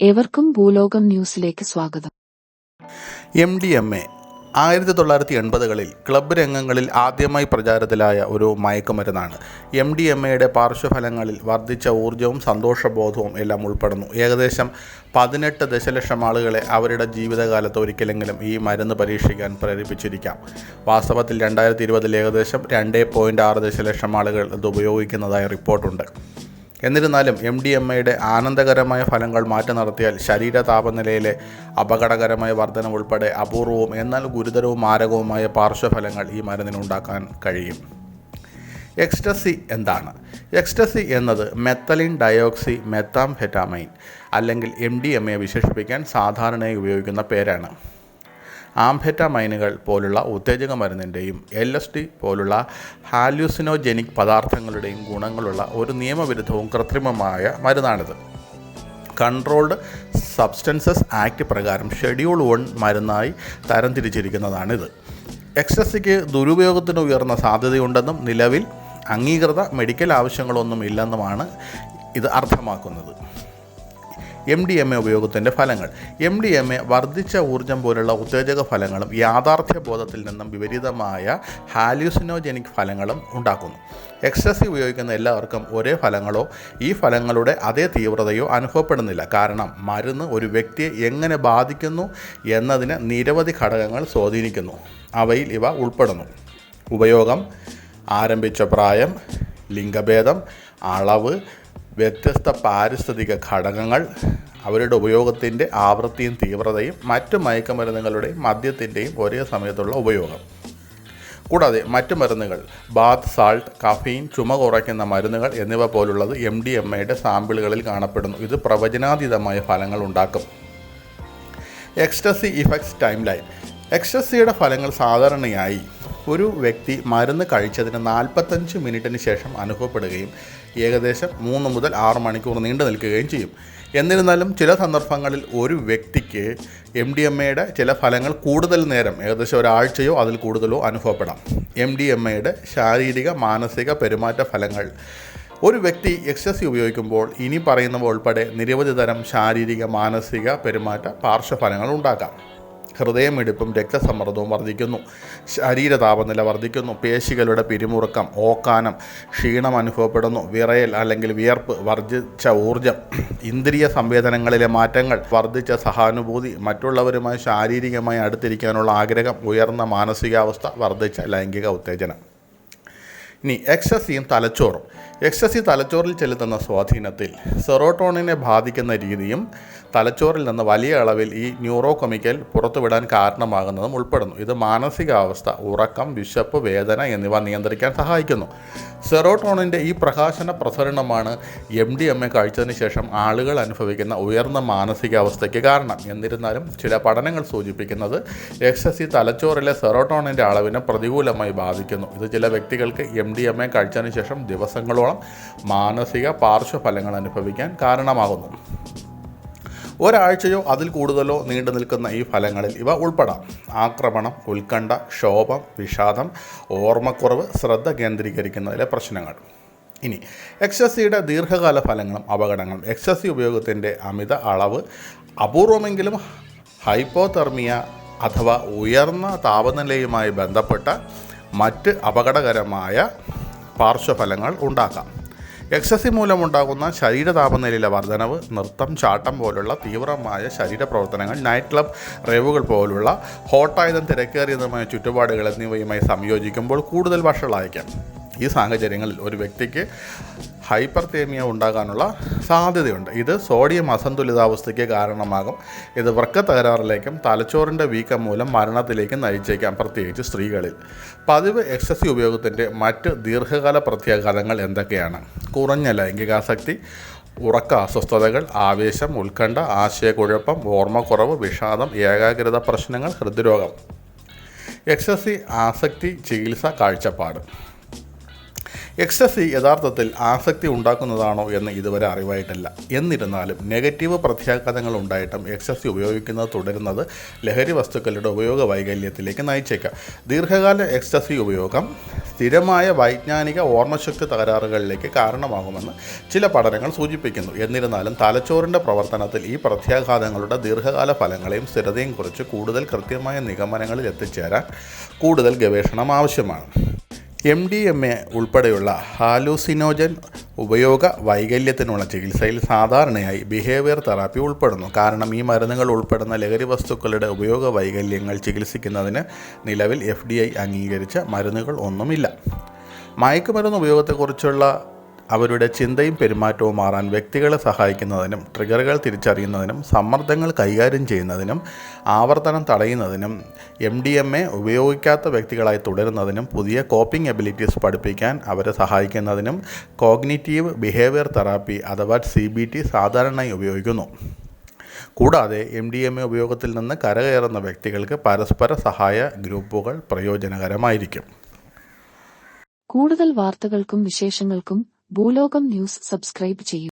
ഏവർക്കും ഭൂലോകം ന്യൂസിലേക്ക് സ്വാഗതം. എം ഡി എം എ ആയിരത്തി തൊള്ളായിരത്തി എൺപതുകളിൽ ക്ലബ്ബ് രംഗങ്ങളിൽ ആദ്യമായി പ്രചാരത്തിലായ ഒരു മയക്കുമരുന്നാണ്. എം ഡി എം എയുടെ പാർശ്വഫലങ്ങളിൽ വർദ്ധിച്ച ഊർജവും സന്തോഷബോധവും എല്ലാം ഉൾപ്പെടുന്നു. ഏകദേശം പതിനെട്ട് ദശലക്ഷം ആളുകളെ അവരുടെ ജീവിതകാലത്ത് ഒരിക്കലെങ്കിലും ഈ മരുന്ന് പരീക്ഷിക്കാൻ പ്രേരിപ്പിച്ചിരിക്കാം. വാസ്തവത്തിൽ രണ്ടായിരത്തി ഇരുപതിൽ ഏകദേശം രണ്ട് പോയിന്റ് ആറ് ദശലക്ഷം ആളുകൾ ഇത് ഉപയോഗിക്കുന്നതായി റിപ്പോർട്ടുണ്ട്. എന്നിരുന്നാലും എം ഡി എം എയുടെ ആനന്ദകരമായ ഫലങ്ങൾ മാറ്റി നടത്തിയാൽ ശരീര താപനിലയിലെ അപകടകരമായ വർധന ഉൾപ്പെടെ അപൂർവവും എന്നാൽ ഗുരുതരവും മാരകവുമായ പാർശ്വഫലങ്ങൾ ഈ മരുന്നിനുണ്ടാക്കാൻ കഴിയും. എക്സ്റ്റസി എന്താണ്? എക്സ്റ്റസി എന്നത് മെത്തലിൻ ഡയോക്സി മെത്താംഫെറ്റാമൈൻ അല്ലെങ്കിൽ എം ഡി എം എ വിശേഷിപ്പിക്കാൻ സാധാരണയായി ഉപയോഗിക്കുന്ന പേരാണ്. ആംഫെറ്റാമൈനുകൾ പോലുള്ള ഉത്തേജക മരുന്നിന്റെയും എൽ എസ് ഡി പോലുള്ള ഹാല്യൂസിനോജെനിക് പദാർത്ഥങ്ങളുടെയും ഗുണങ്ങളുള്ള ഒരു നിയമവിരുദ്ധവും കൃത്രിമമായ മരുന്നാണിത്. കൺട്രോൾഡ് സബ്സ്റ്റൻസസ് ആക്ട് പ്രകാരം ഷെഡ്യൂൾ വൺ മരുന്നായി തരംതിരിച്ചിരിക്കുന്നതാണിത് എക്സസിക്ക് ദുരുപയോഗത്തിന് ഉയർന്ന സാധ്യതയുണ്ടെന്നും നിലവിൽ അംഗീകൃത മെഡിക്കൽ ആവശ്യങ്ങളൊന്നും ഇല്ലെന്നുമാണ് ഇത് അർത്ഥമാക്കുന്നത്. എം ഡി എം എ ഉപയോഗത്തിന്റെ ഫലങ്ങൾ. എം ഡി എം എ വർദ്ധിച്ച ഊർജം പോലുള്ള ഉത്തേജക ഫലങ്ങളും യാഥാർത്ഥ്യ ബോധത്തിൽ നിന്നും വിപരീതമായ ഹാല്യൂസിനോജനിക് ഫലങ്ങളും ഉണ്ടാക്കുന്നു. എക്സസി ഉപയോഗിക്കുന്ന എല്ലാവർക്കും ഒരേ ഫലങ്ങളോ ഈ ഫലങ്ങളുടെ അതേ തീവ്രതയോ അനുഭവപ്പെടുന്നില്ല. കാരണം മരുന്ന് ഒരു വ്യക്തിയെ എങ്ങനെ ബാധിക്കുന്നു എന്നതിന് നിരവധി ഘടകങ്ങൾ സ്വാധീനിക്കുന്നു. അവയിൽ ഇവ ഉൾപ്പെടുന്നു. ഉപയോഗം ആരംഭിച്ച പ്രായം ലിംഗഭേദം അളവ് വ്യത്യസ്ത പാരിസ്ഥിതിക ഘടകങ്ങൾ അവരുടെ ഉപയോഗത്തിന്റെ ആവൃത്തിയും തീവ്രതയും മറ്റു മയക്കുമരുന്നുകളുടെയും മദ്യത്തിന്റെയും ഒരേ സമയത്തുള്ള ഉപയോഗം. കൂടാതെ മറ്റു മരുന്നുകൾ ബാത്ത് സാൾട്ട് കഫീൻ ചുമ കുറയ്ക്കുന്ന മരുന്നുകൾ എന്നിവ പോലുള്ളത് എം ഡി എം എയുടെ സാമ്പിളുകളിൽ കാണപ്പെടുന്നു. ഇത് പ്രവചനാതീതമായ ഫലങ്ങൾ ഉണ്ടാക്കും. എക്സ്റ്റസി ഇഫക്ട്സ് ടൈം ലൈൻ എക്സ്റ്റസിയുടെ ഫലങ്ങൾ സാധാരണയായി ഒരു വ്യക്തി മരുന്ന് കഴിച്ചതിന് നാൽപ്പത്തഞ്ച് മിനിറ്റിന് ശേഷം അനുഭവപ്പെടുകയും ഏകദേശം മൂന്ന് മുതൽ ആറ് മണിക്കൂർ നീണ്ടു നിൽക്കുകയും ചെയ്യും. എന്നിരുന്നാലും ചില സന്ദർഭങ്ങളിൽ ഒരു വ്യക്തിക്ക് എം ഡി എം എയുടെ ചില ഫലങ്ങൾ കൂടുതൽ നേരം ഏകദേശം ഒരാഴ്ചയോ അതിൽ കൂടുതലോ അനുഭവപ്പെടാം. എം ഡി എം എയുടെ ശാരീരിക മാനസിക പെരുമാറ്റ ഫലങ്ങൾ. ഒരു വ്യക്തി എക്സസി ഉപയോഗിക്കുമ്പോൾ ഇനി പറയുന്നവ ഉൾപ്പെടെ നിരവധി തരം ശാരീരിക മാനസിക പെരുമാറ്റ പാർശ്വഫലങ്ങൾ ഉണ്ടാക്കാം ഹൃദയമിടിപ്പും രക്തസമ്മർദ്ദവും വർദ്ധിക്കുന്നു. ശരീര താപനില വർദ്ധിക്കുന്നു. പേശികളുടെ പിരിമുറുക്കം ഓക്കാനം ക്ഷീണം അനുഭവപ്പെടുന്നു. വിറയൽ അല്ലെങ്കിൽ വിയർപ്പ് വർദ്ധിച്ച ഊർജം ഇന്ദ്രിയ സംവേദനങ്ങളിലെ മാറ്റങ്ങൾ വർദ്ധിച്ച സഹാനുഭൂതി മറ്റുള്ളവരുമായി ശാരീരികമായി അടുത്തിരിക്കാനുള്ള ആഗ്രഹം ഉയർന്ന മാനസികാവസ്ഥ വർദ്ധിച്ച ലൈംഗിക ഉത്തേജനം. ഇനി എക്സസിയും തലച്ചോറും. എക്സസി തലച്ചോറിൽ ചെലുത്തുന്ന സ്വാധീനത്തിൽ സെറോട്ടോണിനെ ബാധിക്കുന്ന രീതിയും തലച്ചോറിൽ നിന്ന് വലിയ അളവിൽ ഈ ന്യൂറോ കെമിക്കൽ പുറത്തുവിടാൻ കാരണമാകുന്നതും ഉൾപ്പെടുന്നു. ഇത് മാനസികാവസ്ഥ ഉറക്കം വിശപ്പ് വേദന എന്നിവ നിയന്ത്രിക്കാൻ സഹായിക്കുന്നു. സെറോട്ടോണിന്റെ ഈ പ്രകാശന പ്രസരണമാണ് എം ഡി എം എ കഴിച്ചതിന് ശേഷം ആളുകൾ അനുഭവിക്കുന്ന ഉയർന്ന മാനസികാവസ്ഥയ്ക്ക് കാരണം. എന്നിരുന്നാലും ചില പഠനങ്ങൾ സൂചിപ്പിക്കുന്നത് എക്സസി തലച്ചോറിലെ സെറോട്ടോണിന്റെ അളവിനെ പ്രതികൂലമായി ബാധിക്കുന്നു. ഇത് ചില വ്യക്തികൾക്ക് എം ഡി എം എ കഴിച്ചതിന് ശേഷം ദിവസങ്ങളോളം മാനസിക പാർശ്വഫലങ്ങൾ അനുഭവിക്കാൻ കാരണമാകുന്നു. ഒരാഴ്ചയോ അതിൽ കൂടുതലോ നീണ്ടു നിൽക്കുന്ന ഈ ഫലങ്ങളിൽ ഇവ ഉൾപ്പെടാം. ആക്രമണം ഉത്കണ്ഠ ക്ഷോഭം വിഷാദം ഓർമ്മക്കുറവ് ശ്രദ്ധ കേന്ദ്രീകരിക്കുന്നതിലെ പ്രശ്നങ്ങൾ. ഇനി എക്സസിയുടെ ദീർഘകാല ഫലങ്ങളും അപകടങ്ങളും. എക്സസി ഉപയോഗത്തിന്റെ അമിത അളവ് അപൂർവമെങ്കിലും ഹൈപ്പോതെർമിയ അഥവാ ഉയർന്ന താപനിലയുമായി ബന്ധപ്പെട്ട മറ്റ് അപകടകരമായ പാർശ്വഫലങ്ങൾ ഉണ്ടാക്കാം. എക്സസി മൂലമുണ്ടാകുന്ന ശരീര താപനിലയിലെ വർധനവ് നൃത്തം ചാട്ടം പോലുള്ള തീവ്രമായ ശരീര പ്രവർത്തനങ്ങൾ നൈറ്റ് ക്ലബ് റേവുകൾ പോലുള്ള ഹോട്ടായതും തിരക്കേറിയതുമായ ചുറ്റുപാടുകൾ എന്നിവയുമായി സംയോജിക്കുമ്പോൾ കൂടുതൽ വഷളായേക്കാം ഈ സാഹചര്യങ്ങളിൽ ഒരു വ്യക്തിക്ക് ഹൈപ്പർതേമിയ ഉണ്ടാകാനുള്ള സാധ്യതയുണ്ട്. ഇത് സോഡിയം അസന്തുലിതാവസ്ഥയ്ക്ക് കാരണമാകും. ഇത് വൃക്ക തകരാറിലേക്കും തലച്ചോറിന്റെ വീക്കം മൂലം മരണത്തിലേക്കും നയിച്ചേക്കാം പ്രത്യേകിച്ച് സ്ത്രീകളിൽ. പതിവ് എക്സസി ഉപയോഗത്തിന്റെ മറ്റ് ദീർഘകാല പ്രത്യാഘാതങ്ങൾ എന്തൊക്കെയാണ്? കുറഞ്ഞ ലൈംഗികാസക്തി ഉറക്ക അസ്വസ്ഥതകൾ ആവേശം ഉത്കണ്ഠ ആശയക്കുഴപ്പം ഓർമ്മക്കുറവ് വിഷാദം ഏകാഗ്രത പ്രശ്നങ്ങൾ ഹൃദ്രോഗം. എക്സസി ആസക്തി ചികിത്സ കാഴ്ചപ്പാട്. എക്സ്റ്റസി യഥാർത്ഥത്തിൽ ആസക്തി ഉണ്ടാക്കുന്നതാണോ എന്ന് ഇതുവരെ അറിവായിട്ടില്ല. എന്നിരുന്നാലും നെഗറ്റീവ് പ്രത്യാഘാതങ്ങൾ ഉണ്ടായിട്ടും എക്സ്റ്റസി ഉപയോഗിക്കുന്നത് തുടരുന്നത് ലഹരി വസ്തുക്കളുടെ ഉപയോഗ വൈകല്യത്തിലേക്ക് നയിച്ചേക്കാം. ദീർഘകാല എക്സ്റ്റസി ഉപയോഗം സ്ഥിരമായ വൈജ്ഞാനിക ഓർമ്മശക്തി തകരാറുകളിലേക്ക് കാരണമാകുമെന്ന് ചില പഠനങ്ങൾ സൂചിപ്പിക്കുന്നു. എന്നിരുന്നാലും തലച്ചോറിന്റെ പ്രവർത്തനത്തിൽ ഈ പ്രത്യാഘാതങ്ങളുടെ ദീർഘകാല ഫലങ്ങളെയും സ്ഥിരതയും കുറിച്ച് കൂടുതൽ കൃത്യമായ നിഗമനങ്ങളിൽ എത്തിച്ചേരാൻ കൂടുതൽ ഗവേഷണം ആവശ്യമാണ്. എം ഡി എം എ ഉൾപ്പെടെയുള്ള ഹാലൂസിനോജൻ ഉപയോഗ വൈകല്യത്തിനുള്ള ചികിത്സയിൽ സാധാരണയായി ബിഹേവിയർ തെറാപ്പി ഉൾപ്പെടുന്നു. കാരണം ഈ മരുന്നുകൾ ഉൾപ്പെടുന്ന ലഹരി വസ്തുക്കളുടെ ഉപയോഗ വൈകല്യങ്ങൾ ചികിത്സിക്കുന്നതിന് നിലവിൽ എഫ് ഡി ഐ അംഗീകരിച്ച മരുന്നുകൾ ഒന്നുമില്ല. മയക്കുമരുന്ന് ഉപയോഗത്തെക്കുറിച്ചുള്ള അവരുടെ ചിന്തയും പെരുമാറ്റവും മാറാൻ വ്യക്തികളെ സഹായിക്കുന്നതിനും ട്രിഗറുകൾ തിരിച്ചറിയുന്നതിനും സമ്മർദ്ദങ്ങൾ കൈകാര്യം ചെയ്യുന്നതിനും ആവർത്തനം തടയുന്നതിനും എം ഡി എം എ ഉപയോഗിക്കാത്ത വ്യക്തികളായി തുടരുന്നതിനും പുതിയ കോപ്പിംഗ് എബിലിറ്റീസ് പഠിപ്പിക്കാൻ അവരെ സഹായിക്കുന്നതിനും കോഗ്നിറ്റീവ് ബിഹേവിയർ തെറാപ്പി അഥവാ സി ബി ടി സാധാരണയായി ഉപയോഗിക്കുന്നു. കൂടാതെ എം ഡി എം എ ഉപയോഗത്തിൽ നിന്ന് കരകയറുന്ന വ്യക്തികൾക്ക് പരസ്പര സഹായ ഗ്രൂപ്പുകൾ പ്രയോജനകരമായിരിക്കും. കൂടുതൽ വാർത്തകൾക്കും വിശേഷങ്ങൾക്കും ഭൂലോകം ന്യൂസ് സബ്സ്ക്രൈബ് ചെയ്യൂ.